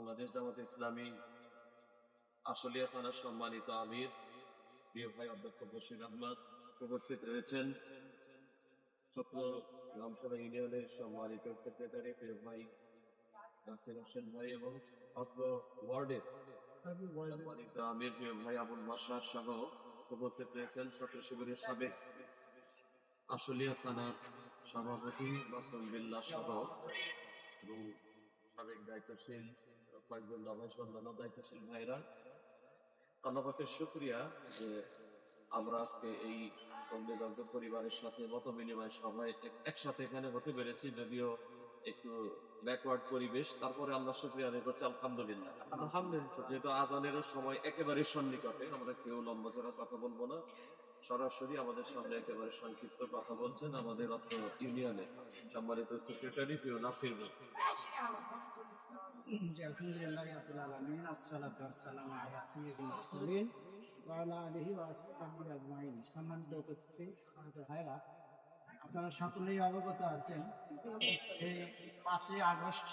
বাংলাদেশ জামাত ইসলামী। আশুলিয়া থানার সম্মানিত আমির, প্রিয় ভাই অধ্যক্ষ বশির আহমদ উপস্থিত রয়েছেন। ছোট্ট রামসভা ইউনিয়নের সম্মানিত সেক্রেটারি, প্রিয় ভাই নাসির হোসেন ভাই এবং অত্র ওয়ার্ডের সম্মানিত আমির, প্রিয় ভাই আবুল মাসার সহ উপস্থিত রয়েছেন ছাত্র শিবিরের সাবেক আশুলিয়া থানার সভাপতি মাসুম বিল্লাহ সহ এবং সাবেক দায়িত্বশীল কয়েকজন রমেশ অন্যান্য দায়িত্বশীল ভাইরা। আল্লাহকে শুক্রিয়া যে আমরা আজকে এই পরিবারের সাথে মত বিনিময় সভায় একসাথে এখানে হতে পেরেছি যদিও একটু ব্যাকওয়ার্ড পরিবেশ। তারপরে শুক্রিয়া আদায় করছি আলহামদুলিল্লাহ। আলহামদুলিল্লাহ। যেহেতু আজানেরও সময় একেবারে সন্নিকটে আমরা কেউ লম্বা চড়া কথা বলব না। সরাসরি আমাদের সামনে একেবারে সংক্ষিপ্ত কথা বলছেন আমাদের অত্র ইউনিয়নে সম্মানিত সেক্রেটারি প্রিয় নাসির আপনারা সকলেই অবগত আছেন পাঁচই আগস্ট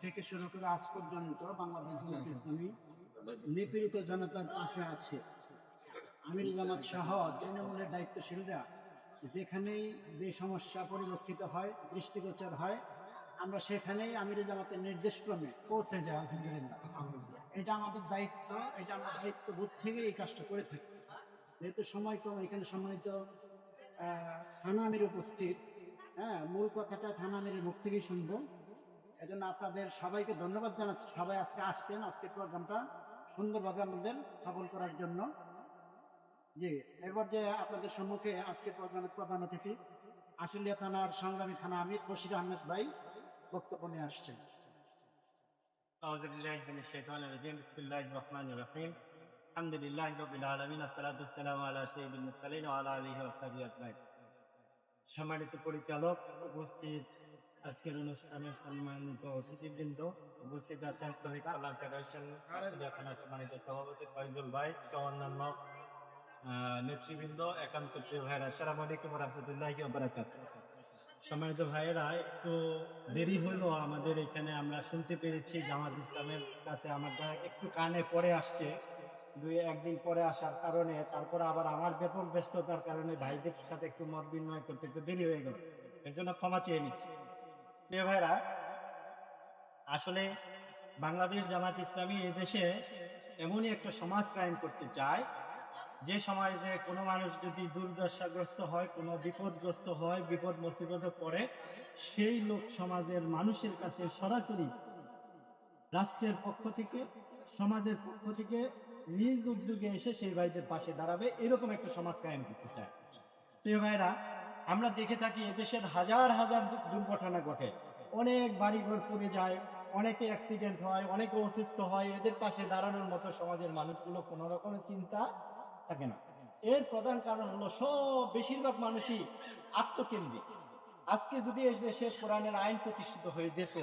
থেকে শুরু করে আজ পর্যন্ত বাংলাদেশ নিপীড়িত জনতার পাশে আছে। আমির জামাত সহ তৃণমূলের দায়িত্বশীলরা যেখানেই যে সমস্যা পরিলক্ষিত হয়, দৃষ্টিগোচর হয় আমরা সেখানেই আমির জামাতের নির্দেশক্রমে পৌঁছে যাই, আলহামদুলিল্লাহ। এটা আমাদের দায়িত্ব, এটা আমরা দায়িত্ব বোধ থেকে এই কাজটা করে থাকি। যেহেতু সময় কম এখানে সম্মানিত থানা আমির উপস্থিত হ্যাঁ মূল কথাটা থানা আমিরের মুখ থেকেই শুনব। এজন্য আপনাদের সবাইকে ধন্যবাদ জানাচ্ছি। সবাই আজকে আসছেন আজকে প্রোগ্রামটা সুন্দরভাবে আমাদের সফল করার জন্য। জি এবার যে আপনাদের সম্মুখে আজকে প্রোগ্রামের প্রধান অতিথি আশুলিয়া থানার সংগ্রামী থানা আমির বশির আহমেদ ভাই। বক্তব্য নিয়ে আসছেন أعوذ بالله من الشيطان الرجيم بسم الله الرحمن الرحيم الحمد لله رب العالمين الصلاة والسلام على سيد المرسلين وعلى آله وصحبه أجمعين সম্মানিত পরিচালক উপস্থিত আজকের অনুষ্ঠানে সম্মানিত অতিথিবৃন্দ উপস্থিত আছেন শহীদ কল্যাণ ফেডারেশন চিড়িয়াখানার সম্মানিত সভাপতি ফয়জুল ভাই সহ অন্যান্য আহ, নেতৃবৃন্দ একান্ত প্রিয় ভাইরা আসসালামু আলাইকুম রহমতুল্লাহ বারাকাত সম্মানিত ভাইয়েরা, একটু দেরি হলো আমাদের এখানে। আমরা শুনতে পেরেছি জামাত ইসলামের কাছে আমাদের একটু কানে পরে আসছে। দুই, একদিন পরে আসার কারণে, তারপর আবার আমার ব্যাপক ব্যস্ততার কারণে ভাইদের সাথে একটু মত বিনিময় করতে একটু দেরি হয়ে গেল। এর জন্য ক্ষমা চেয়ে নিচ্ছি। প্রিয় ভাইরা আসলে বাংলাদেশ জামাত ইসলামী এই দেশে এমনই একটা সমাজ কায়েম করতে চায় যে সমাজে কোনো মানুষ যদি দুর্দশাগ্রস্ত হয়, কোনো বিপদগ্রস্ত হয়, বিপদ মুসিবতে পড়ে, সেই লোক সমাজের মানুষের কাছে সরাসরি রাষ্ট্রের পক্ষ থেকে, সমাজের পক্ষ থেকে নিজ উদ্যোগে এসে সেই ভাইদের পাশে দাঁড়াবে, এরকম একটা সমাজ কায়েম করতে চায়। প্রিয় ভাইরা আমরা দেখে থাকি এদেশের হাজার হাজার দুর্ঘটনা ঘটে। অনেক বাড়িঘর পড়ে যায়, অনেকে অ্যাক্সিডেন্ট হয়, অনেকে অসুস্থ হয়, এদের পাশে দাঁড়ানোর মতো সমাজের মানুষগুলো কোনো রকমের চিন্তা থাকে না। এর প্রধান কারণ হলো সব বেশিরভাগ মানুষই আত্মকেন্দ্রিক। আজকে যদি এই দেশে কোরআনের আইন প্রতিষ্ঠিত হয়ে যেত,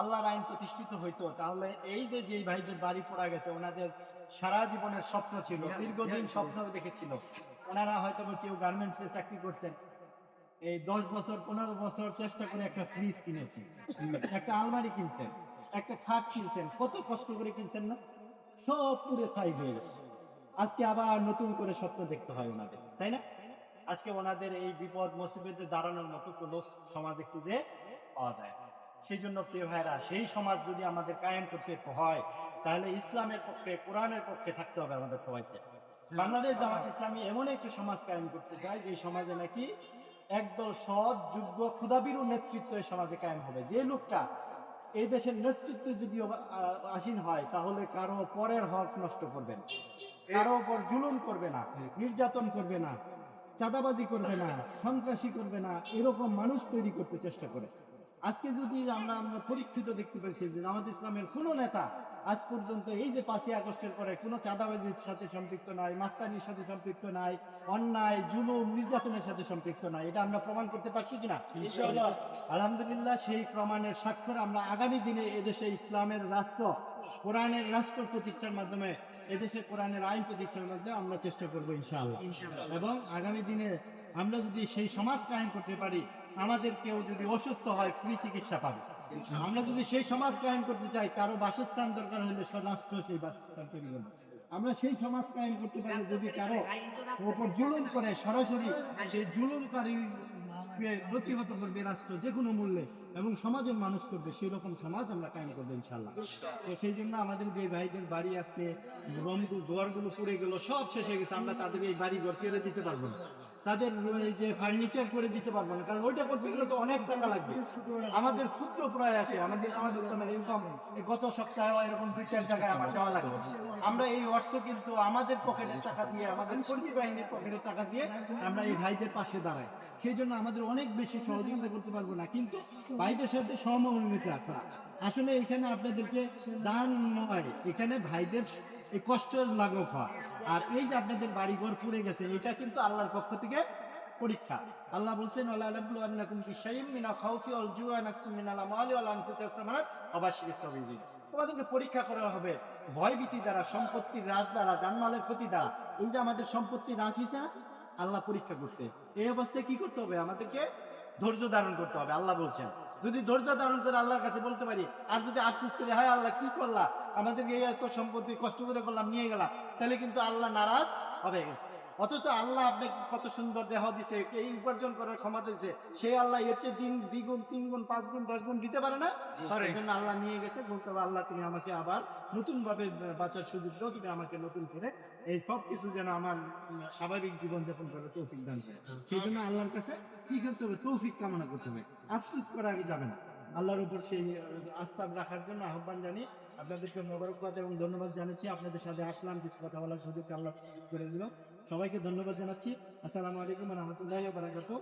আল্লাহর আইন প্রতিষ্ঠিত হইতো, তাহলে এই যে যে ভাইদের বাড়ি পড়া গেছে, ওনাদের সারা জীবনের স্বপ্ন ছিল, দীর্ঘদিন স্বপ্ন দেখেছিল। ওনারা হয়তো কেউ গার্মেন্টসে চাকরি করছেন। এই দশ বছর, পনেরো বছর চেষ্টা করে একটা ফ্রিজ কিনেছেন, একটা আলমারি কিনছেন, একটা খাট কিনছেন, কত কষ্ট করে কিনছেন না? সব পুরে সাইড হয়ে গেছে। আজকে আবার নতুন করে স্বপ্ন দেখতে হয় ওনাদের, তাই না? আজকে ওনাদের এই বিপদ মুসিবতে দাঁড়ানোর মতো কোনো সমাজে খুঁজে পাওয়া যায়। সেই জন্য প্রিয় ভাইরা সেই সমাজ যদি আমাদের কায়েম করতে হয়, তাহলে ইসলামের পক্ষে, কোরআনের পক্ষে থাকতে হবে আমাদের সবাইকে। বাংলাদেশ জামাত ইসলামী এমন একটি সমাজ কায়েম করতে চায়, যে সমাজে নাকি একদল সৎ, যোগ্য ক্ষুদাবিরু নেতৃত্ব এই সমাজে কায়েম হবে। যে লোকটা এই দেশের নেতৃত্ব যদি আসীন হয়, তাহলে কারও পরের হক নষ্ট করবে না। কারও উপর জুলুম করবে না নির্যাতন করবে না চাঁদাবাজি করবে না সন্ত্রাসী করবে না এরকম মানুষ তৈরি করতে চেষ্টা করে। আজকে যদি আমরা আমরা পরীক্ষিত দেখতে পাচ্ছি যে জামাত ইসলামের কোন নেতা আজ পর্যন্ত এই যে পাঁচই আগস্টের পরে কোনো চাঁদাবাজির সাথে সম্পৃক্ত নাই মাস্তানির সাথে সম্পৃক্ত নাই অন্যায় জুলুম নির্যাতনের সাথে সম্পৃক্ত নাই এটা আমরা প্রমাণ করতে পারছি কিনা? আলহামদুলিল্লাহ সেই প্রমাণের স্বাক্ষর আমরা আগামী দিনে এদেশে ইসলামের রাষ্ট্র কোরআনের রাষ্ট্র প্রতিষ্ঠার মাধ্যমে এদেশে কোরআনের আইন প্রতিষ্ঠার মাধ্যমে আমরা চেষ্টা করব ইনশাআল্লাহ। এবং আগামী দিনে আমরা যদি সেই সমাজ কায়েম করতে পারি আমাদের কেউ যদি অসুস্থ হয় ফ্রি চিকিৎসা পাবে। আমরা যদি সেই সমাজ কায়েম করতে চাই কারও বাসস্থান দরকার হলে স্বরাষ্ট্র সেই বাসস্থান তৈরি করব। আমরা সেই সমাজ কায়েম করতে পারি যদি কারও ওপর জুলুম করে সরাসরি সেই জুলুমকারী প্রতিহত করবে রাষ্ট্র যে কোনো মূল্যে এবং সমাজের মানুষ করবে সেই রকম সমাজ আমরা কায়েম করব ইনশাল্লাহ তো সেই জন্য আমাদের যে ভাইদের বাড়ি আসতে রমগুলো ঘরগুলো পুড়ে গেল, সব শেষ হয়ে গেছে, আমরা তাদের এই বাড়ি ঘর ছেড়ে দিতে পারব না। তাদের যে ফার্নিচার করে দিতে পারব না, কারণ ওইটা করতে গেলে তো অনেক টাকা লাগবে। আমাদের ক্ষুদ্র প্রায় আসে, আমাদের আমাদের ইসলামের ইনকাম গত সপ্তাহে এরকম দুই চার জায়গায় আমার যাওয়া লাগবে। আমরা এই অর্থ কিন্তু আমাদের পকেটের টাকা দিয়ে, আমাদের কর্মী বাহিনীর পকেটের টাকা দিয়ে আমরা এই ভাইদের পাশে দাঁড়াই। সেই জন্য আমাদের অনেক বেশি সহযোগিতা করতে পারব না, কিন্তু ভাইদের সাথে সহমর্মিতা রাখা। আসলে এখানে আপনাদেরকে দান নয়, এখানে ভাইদের এই কষ্টের লাঘব হয় আর এই যে আপনাদের বাড়ি ঘর পুড়ে গেছে, এটা কিন্তু আল্লাহর পক্ষ থেকে পরীক্ষা। আল্লাহ বলছেন তোমাদেরকে পরীক্ষা করা হবে ভয়ভীতি দ্বারা, সম্পত্তির হ্রাস দ্বারা, জানমালের ক্ষতি দ্বারা। এই যে আমাদের সম্পত্তির হ্রাস হয়েছে না, আল্লাহ পরীক্ষা করছে। এই অবস্থায় কি করতে হবে? আমাদেরকে ধৈর্য ধারণ করতে হবে, আল্লাহ বলছেন। যদি ধৈর্য ধারণ করে আল্লাহর কাছে বলতে পারি আর যদি আফসোস করি হায় আল্লাহ কি করলা? আমাদেরকে এই এত সম্পত্তি কষ্ট করে করলাম নিয়ে গেলাম তাহলে কিন্তু আল্লাহ নারাজ হবে। অথচ আল্লাহ আপনাকে কত সুন্দর দেহ দিছে এই উপার্জন করার ক্ষমতা দিছে সেই আল্লাহ এর চেয়ে দিন দ্বিগুণ তিন গুণ পাঁচ গুণ দশ গুণ দিতে পারে না। এই জন্য আল্লাহ নিয়ে গেছে বলতে হবে আল্লাহ তুমি আমাকে আবার নতুন ভাবে বাঁচার সুযোগ দাও তুমি আমাকে নতুন করে এই সব কিছু যেন আমার স্বাভাবিক জীবনযাপন করে তৌফিক দান করে। সেই জন্য আল্লাহর কাছে কি করতে হবে? তৌফিক কামনা করতে হবে। আফসুস করা আগে যাবে না। আল্লাহর উপর সেই আস্থা রাখার জন্য আহ্বান জানি আপনাদেরকে মোবারকবাদ এবং ধন্যবাদ জানাচ্ছি। আপনাদের সাথে আসলাম, কিছু কথা বলার সুযোগ আল্লাহ করে দিল। সবাইকে ধন্যবাদ জানাচ্ছি। আসসালামু আলাইকুম রহমতুল্লাহ বারাকাতু